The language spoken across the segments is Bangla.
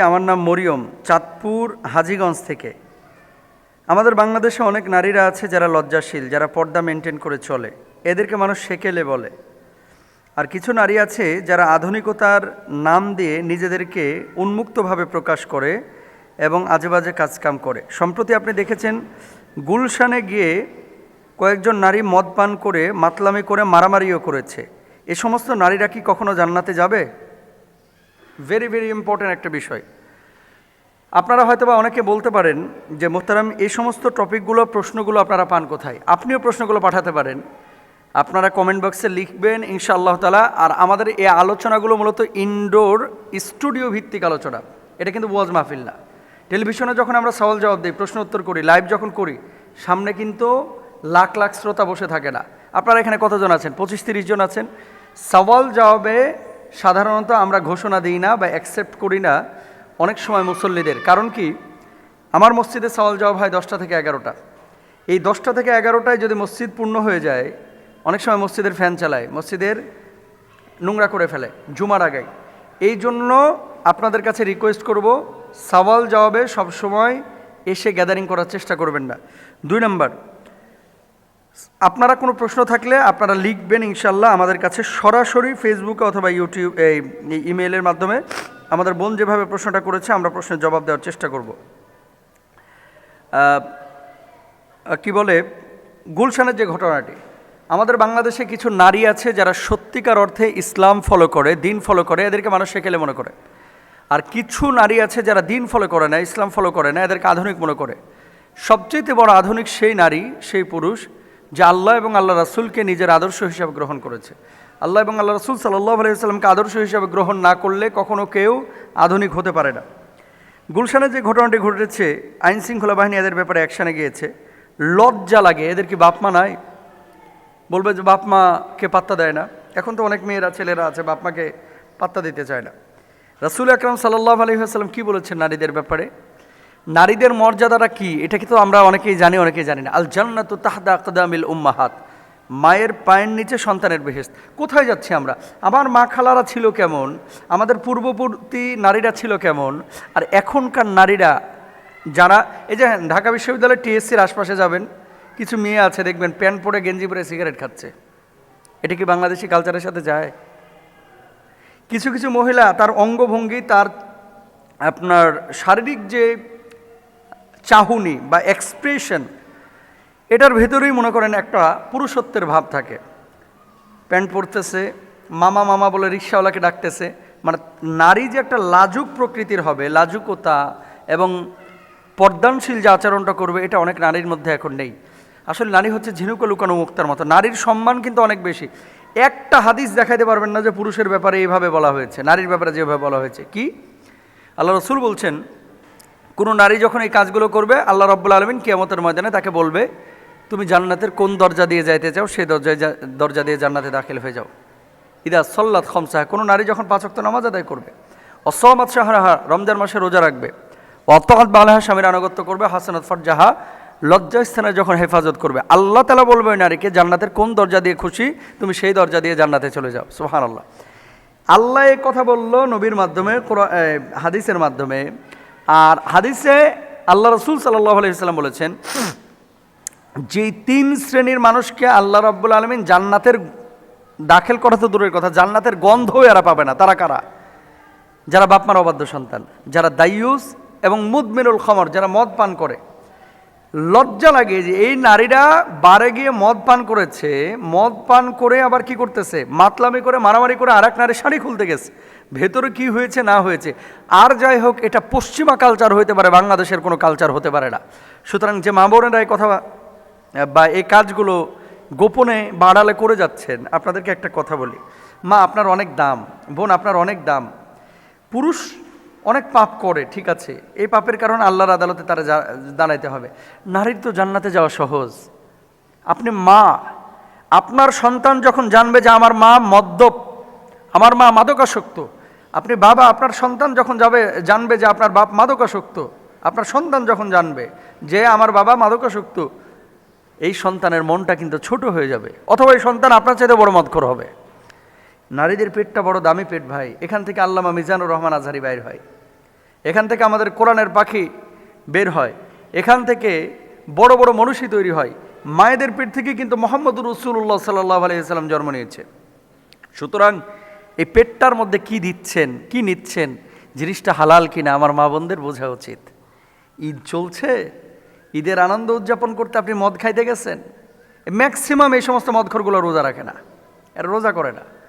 আমার নাম মরিয়ম, চাঁদপুর, হাজীগঞ্জ থেকে। আমাদের বাংলাদেশে অনেক নারীরা আছে যারা লজ্জাশীল, যারা পর্দা মেনটেন করে চলে। এদেরকে মানুষ সেকেলে বলে। আর কিছু নারী আছে যারা আধুনিকতার নাম দিয়ে নিজেদেরকে উন্মুক্তভাবে প্রকাশ করে এবং আজেবাজে কাজকাম করে। সম্প্রতি আপনি দেখেছেন, গুলশানে গিয়ে কয়েকজন নারী মদ পান করে, মাতলামি করে, মারামারিও করেছে। এ সমস্ত নারীরা কি কখনো জান্নাতে যাবে? ভেরি ভেরি ইম্পর্ট্যান্ট একটা বিষয়। আপনারা হয়তোবা অনেকে বলতে পারেন যে, মোহতারাম, এই সমস্ত টপিকগুলো, প্রশ্নগুলো আপনারা পান কোথায়? আপনিও প্রশ্নগুলো পাঠাতে পারেন। আপনারা কমেন্ট বক্সে লিখবেন, ইনশাআল্লাহ তালা আর আমাদের এই আলোচনাগুলো মূলত ইনডোর স্টুডিও ভিত্তিক আলোচনা। এটা কিন্তু ওয়াজ মাহফিল না। টেলিভিশনে যখন আমরা সওয়াল জবাব দিই, প্রশ্ন উত্তর করি লাইভ যখন করি, সামনে কিন্তু লাখ লাখ শ্রোতা বসে থাকে না। আপনারা এখানে কতজন আছেন? পঁচিশ, তিরিশ জন আছেন। সওয়াল জবাবে সাধারণত আমরা ঘোষণা দিই না বা অ্যাকসেপ্ট করি না অনেক সময় মুসল্লিদের। কারণ কি? আমার মসজিদে সওয়াল জবাব হয় দশটা থেকে এগারোটা। এই দশটা থেকে এগারোটায় যদি মসজিদ পূর্ণ হয়ে যায়, অনেক সময় মসজিদের ফ্যান চালায়, মসজিদের নোংরা করে ফেলে, জুমার আগে। এই জন্য আপনাদের কাছে রিকোয়েস্ট করব, সওয়াল জবাবে সবসময় এসে গ্যাদারিং করার চেষ্টা করবেন না। দুই নম্বর আপনারা কোনো প্রশ্ন থাকলে আপনারা লিখবেন ইনশাল্লাহ আমাদের কাছে সরাসরি ফেসবুকে অথবা ইউটিউব এই ইমেলের মাধ্যমে। আমাদের বোন যেভাবে প্রশ্নটা করেছে, আমরা প্রশ্নের জবাব দেওয়ার চেষ্টা করব। কি বলে? গুলশানের যে ঘটনাটি, আমাদের বাংলাদেশে কিছু নারী আছে যারা সত্যিকার অর্থে ইসলাম ফলো করে, দিন ফলো করে, এদেরকে মানুষ সেকেলে মনে করে। আর কিছু নারী আছে যারা দিন ফলো করে না, ইসলাম ফলো করে না, এদেরকে আধুনিক মনে করে। সবচেয়ে বড় আধুনিক সেই নারী, সেই পুরুষ যে আল্লাহ এবং আল্লাহ রাসুলকে নিজের আদর্শ হিসাবে গ্রহণ করেছে। আল্লাহ এবং আল্লাহ রসুল সাল্লাহ আলাইসাল্লামকে আদর্শ হিসাবে গ্রহণ না করলে কখনও কেউ আধুনিক হতে পারে না। গুলশানে যে ঘটনাটি ঘটেছে, আইন শৃঙ্খলা বাহিনী এদের ব্যাপারে অ্যাকশানে গিয়েছে। লজ্জা লাগে, এদের কি বাপমা নাই? বলবে যে বাপমাকে পাত্তা দেয় না। এখন তো অনেক মেয়েরা, ছেলেরা আছে বাপমাকে পাত্তা দিতে চায় না। রাসুল আকরাম সাল্লাহ আলহিহাস্লাম কী বলেছেন নারীদের ব্যাপারে? নারীদের মর্যাদাটা কি? এটা কিন্তু আমরা অনেকেই জানি অনেকেই জানি না। আল জান্নাত তাহদা আকদামিল উম্মাহাত। মায়ের পায়ের নিচে সন্তানের বেহেস্ত কোথায় যাচ্ছি আমরা? আমার মা খালারা ছিল কেমন? আমাদের পূর্ববর্তী নারীরা ছিল কেমন? আর এখনকার নারীরা যারা, এই যে ঢাকা বিশ্ববিদ্যালয় টিএসসির আশপাশে যাবেন, কিছু মেয়ে আছে, দেখবেন প্যান্ট পরে গেঞ্জি পরে সিগারেট খাচ্ছে। এটা কি বাংলাদেশি কালচারের সাথে যায়? কিছু কিছু মহিলা, তার অঙ্গভঙ্গি, তার আপনার শারীরিক যে চাহুনি বা এক্সপ্রেশন, এটার ভেতরেই মনে করেন একটা পুরুষত্বের ভাব থাকে। প্যান্ট পরতেছে, মামা মামা বলে রিক্সাওয়ালাকে ডাকতেছে মানে নারী যে একটা লাজুক প্রকৃতির হবে, লাজুকতা এবং পর্দানশীল যে আচরণটা করবে, এটা অনেক নারীর মধ্যে এখন নেই। আসলে নারী হচ্ছে ঝিনুকে লুকানো মুক্তার মতো। নারীর সম্মান কিন্তু অনেক বেশি। একটা হাদিস দেখাইতে পারবেন না যে পুরুষের ব্যাপারে এইভাবে বলা হয়েছে, নারীর ব্যাপারে যেভাবে বলা হয়েছে। কি? আল্লাহ রসুল বলছেন কোনো নারী যখন এই কাজগুলো করবে, আল্লাহ রব্বুল আলমিন কিয়ামতের ময়দানে তাকে বলবে, তুমি জান্নাতের কোন দরজা দিয়ে যাইতে চাও, সেই দরজায় দরজা দিয়ে জান্নাতে দাখিল হয়ে যাও। ইদা সল্লাত খমসাহ, কোনো নারী যখন পাঁচক্ত নামাজ আদায় করবে অসমাত শাহরাহা, রমজান মাসে রোজা রাখবে অতহাত বালাহা স্বামীর আনুগত্য করবে, হাসানত ফরজাহা লজ্জা স্থানে যখন হেফাজত করবে, আল্লাহ তালা বলবে ওই নারীকে, জান্নাতের কোন দরজা দিয়ে খুশি, তুমি সেই দরজা দিয়ে জান্নাতে চলে যাও। সোহান আল্লাহ আল্লাহ এই কথা বলল নবীর মাধ্যমে হাদিসের মাধ্যমে আর হাদিসে আল্লাহ রসুল সাল্লাহ আলাইসাল্লাম বলেছেন, যেই তিন শ্রেণির মানুষকে আল্লাহ রব্বুল আলমিন জান্নাতের দাখিল করা তো দূরের কথা, জান্নাতের গন্ধও এরা পাবে না। তারা কারা? যারা বাপমার অবাধ্য সন্তান, যারা দায়ুস এবং মুদমিনুল খমর, যারা মদ পান করে। লজ্জা লাগে যে এই নারীরা বারে গিয়ে মদ পান করেছে, মদ পান করে আবার কি করতেছে? মাতলামি করে, মারামারি করে আর এক নারী শাড়ি খুলতে গেছে। ভেতরে কি হয়েছে, না হয়েছে? আর যাই হোক, এটা পশ্চিমা কালচার হতে পারে, বাংলাদেশের কোনো কালচার হতে পারে না। সুতরাং যে মা বোনেরা এই কথা বা এই কাজগুলো গোপনে বাড়ালে করে যাচ্ছেন, আপনাদেরকে একটা কথা বলি। মা, আপনার অনেক দাম, বোন, আপনার অনেক দাম। পুরুষ অনেক পাপ করে, ঠিক আছে। এই পাপের কারণে আল্লাহর আদালতে তারা দাঁড়াইতে হবে। নারীর তো জান্নাতে যাওয়া সহজ। আপনি মা, আপনার সন্তান যখন জানবে যে আমার মা মদ্যপ, আমার মা মাদকাসক্ত, আপনি বাবা, আপনার সন্তান যখন যাবে, জানবে যে আপনার বাপ মাদকাসক্ত, আপনার সন্তান যখন জানবে যে আমার বাবা মাদকাসক্ত, এই সন্তানের মনটা কিন্তু ছোট হয়ে যাবে। অথবা এই সন্তান আপনার চাইতে বড় মদখর হবে। নারীদের পেটটা বড় দামি পেট ভাই। এখান থেকে আল্লামা মিজানুর রহমান আজহারি বাইর হয়। এখান থেকে আমাদের কোরআনের পাখি বের হয়। এখান থেকে বড় বড় মনীষী তৈরি হয়। মায়েদের পেট থেকে কিন্তু মোহাম্মদ রসুল্লাহ সাল্লাহ আলাইসাল্লাম জন্ম নিয়েছে। সুতরাং এই পেটটার মধ্যে কি দিচ্ছেন, কি নিচ্ছেন, জিনিসটা হালাল কিনা আমার মা বোনদের বোঝা উচিত। ঈদ চলছে, ঈদের আনন্দ উদযাপন করতে আপনি মদ খাইতে গেছেন। ম্যাক্সিমাম এই সমস্ত মদখরগুলো রোজা রাখে না। এরা রোজা করে না।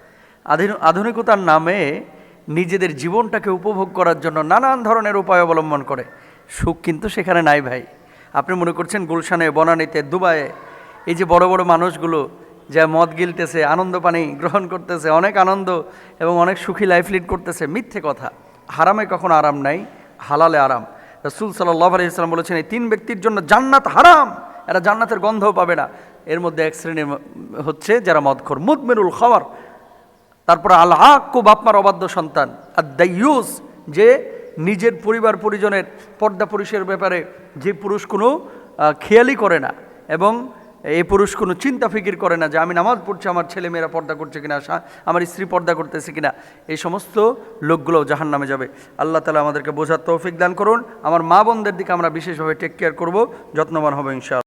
আধুনিকতার নামে নিজেদের জীবনটাকে উপভোগ করার জন্য নানান ধরনের উপায় অবলম্বন করে। সুখ কিন্তু সেখানে নাই ভাই। আপনি মনে করছেন গুলশানে, বনানীতে, দুবাইয়ে এই যে বড় বড় মানুষগুলো যা মদ গিলতেছে, আনন্দ পানি গ্রহণ করতেছে, অনেক আনন্দ এবং অনেক সুখী লাইফ লিড করতেছে, মিথ্যে কথা। হারামে কখনো আরাম নাই, হালালে আরাম। রসুল সাল্লাহ ইসলাম বলেছেন, এই তিন ব্যক্তির জন্য জান্নাত হারাম। এরা জান্নাতের গন্ধও পাবে না। এর মধ্যে এক শ্রেণির হচ্ছে যারা মদখর। মুদমেরুল খাওয়ার। তারপরে আল আক্কু বাপমার অবাধ্য সন্তান। আর দাইয়ুস, যে নিজের পরিবার পরিজনের পর্দা পুরুষের ব্যাপারে যে পুরুষ কোনো খেয়ালই করে না এবং এই পুরুষ কোনো চিন্তা ফিকির করে না যে আমি নামাজ পড়ছি, আমার ছেলে মেয়েরা পর্দা করছে কিনা আমার স্ত্রী পর্দা করতেছে কিনা, এই সমস্ত লোকগুলো জাহান নামে যাবে। আল্লাহ তালা আমাদেরকে বোঝার তৌফিক দান করুন। আমার মা বোনদের দিকে আমরা বিশেষভাবে টেক কেয়ার করব, যত্নবান হব ইনশাআল্লাহ।